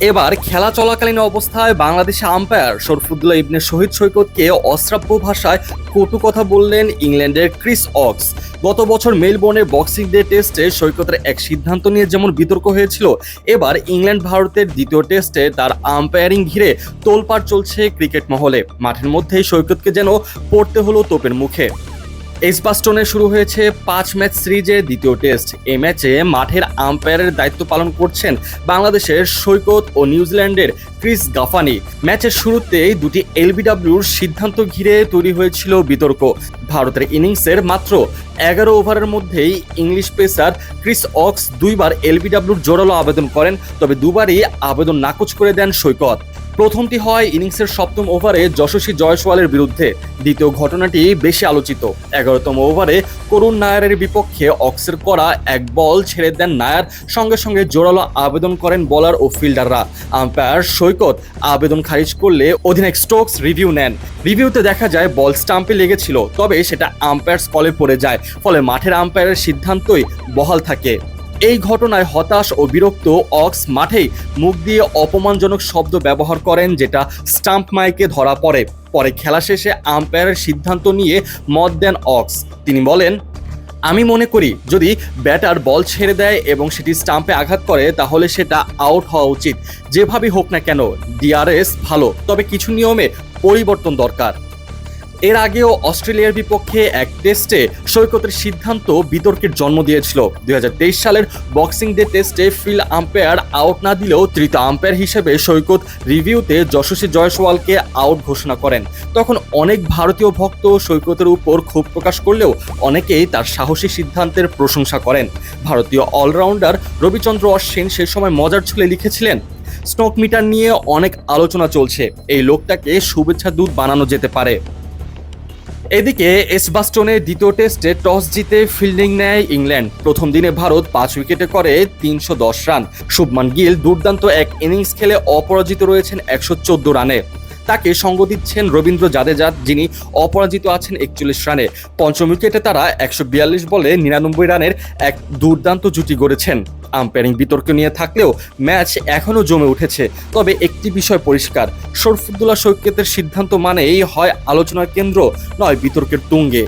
এবার খেলা চলাকালীন অবস্থায় বাংলাদেশে আম্পায়ার শরফুদ্দুল্লাহ ইবনে শহীদ সৈকতকে অশ্রাব্য ভাষায় কটু কথা বললেন ইংল্যান্ডের ক্রিস অক্স। গত বছর মেলবোর্নে বক্সিং ডে টেস্টে সৈকতের এক সিদ্ধান্ত নিয়ে যেমন বিতর্ক হয়েছিল, এবার ইংল্যান্ড ভারতের দ্বিতীয় টেস্টে তার আম্পায়ারিং ঘিরে তোলপাড় চলছে ক্রিকেট মহলে। মাঠের মধ্যেই সৈকতকে যেন পড়তে হলো তোপের মুখে। এসবাস্টনে শুরু হয়েছে পাঁচ ম্যাচ সিরিজের দ্বিতীয় টেস্ট। এই ম্যাচে মাঠের আম্পায়ারের দায়িত্ব পালন করছেন বাংলাদেশের সৈকত ও নিউজিল্যান্ডের ক্রিস গাফানি। ম্যাচের শুরুতেই দুটি এলবিডব্লিউর সিদ্ধান্ত ঘিরে তৈরি হয়েছিল বিতর্ক। ভারতের ইনিংসের মাত্র এগারো ওভারের মধ্যেই ইংলিশ পেসার ক্রিস অক্স দুইবার এলবিডব্লিউর জোরালো আবেদন করেন, তবে দুবারই আবেদন নাকচ করে দেন সৈকত। প্রথমটি হয় ইনিংসের সপ্তম ওভারে যশস্বী জয়সওয়ালের বিরুদ্ধে। দ্বিতীয় ঘটনাটি বেশি আলোচিত। এগারোতম ওভারে করুণ নায়ারের বিপক্ষে অক্সের করা এক বল ছেড়ে দেন নায়ার। সঙ্গে সঙ্গে জোরালো আবেদন করেন বলার ও ফিল্ডাররা। আম্পায়ার সৈকত আবেদন খারিজ করলে অধিনায়ক স্টোকস রিভিউ নেন। রিভিউতে দেখা যায়, বল স্টাম্পে লেগেছিল, তবে সেটা আম্পায়ার্স কলে পড়ে যায়। ফলে মাঠের আম্পায়ারের সিদ্ধান্তই বহাল থাকে। এই ঘটনায় হতাশ ও বিরক্ত অক্স মাঠেই মুখ দিয়ে অপমানজনক শব্দ ব্যবহার করেন, যেটা স্টাম্প মাইকে ধরা পড়ে। পরে খেলা শেষে আম্পায়ারের সিদ্ধান্ত নিয়ে মত দেন অক্স। তিনি বলেন, আমি মনে করি, যদি ব্যাটার বল ছেড়ে দেয় এবং সেটি স্টাম্পে আঘাত করে, তাহলে সেটা আউট হওয়া উচিত। যেভাবেই হোক না কেন, ডিআরএস ভালো, তবে কিছু নিয়মে পরিবর্তন দরকার। এর আগেও অস্ট্রেলিয়ার বিপক্ষে এক টেস্টে সৈকতের সিদ্ধান্ত বিতর্কের জন্ম দিয়েছিল। দুই হাজার তেইশ সালের বক্সিং ডে টেস্টে ফিল্ড আম্পায়ার আউট না দিলেও তৃতীয় আম্পায়ার হিসেবে সৈকত রিভিউতে যশস্বী জয়সওয়ালকে আউট ঘোষণা করেন। তখন অনেক ভারতীয় ভক্ত সৈকতের উপর ক্ষোভ প্রকাশ করলেও অনেকেই তার সাহসী সিদ্ধান্তের প্রশংসা করেন। ভারতীয় অলরাউন্ডার রবিচন্দ্র অশ্বিন সে সময় মজার ছলে লিখেছিলেন স্টক মিটার নিয়ে অনেক আলোচনা চলছে। এই লোকটাকে শুভেচ্ছা দূত বানানো যেতে পারে। এদিকে এসবাস্টনে দ্বিতীয় টেস্টে টস জিতে ফিল্ডিং নেয় ইংল্যান্ড। প্রথম দিনে ভারত পাঁচ উইকেটে করে তিনশো দশ রান। শুভমান গিল দুর্দান্ত এক ইনিংস খেলে অপরাজিত রয়েছেন একশো চোদ্দ রানে। তাকে সঙ্গ দিচ্ছেন রবীন্দ্র জাদেজা, যিনি অপরাজিত আছেন একচল্লিশ রানে। পঞ্চম উইকেটে তারা একশো বিয়াল্লিশ বলে নিরানব্বই রানের এক দুর্দান্ত জুটি গড়েছেন। আম্পায়ারিং বিতর্ক নিয়ে থাকলেও ম্যাচ এখনও জমে উঠেছে। তবে একটি বিষয় পরিষ্কার শরফুদ্দুল্লাহ সৈকতের সিদ্ধান্ত মানেই হয় আলোচনার কেন্দ্র, নয় বিতর্কের তুঙ্গে।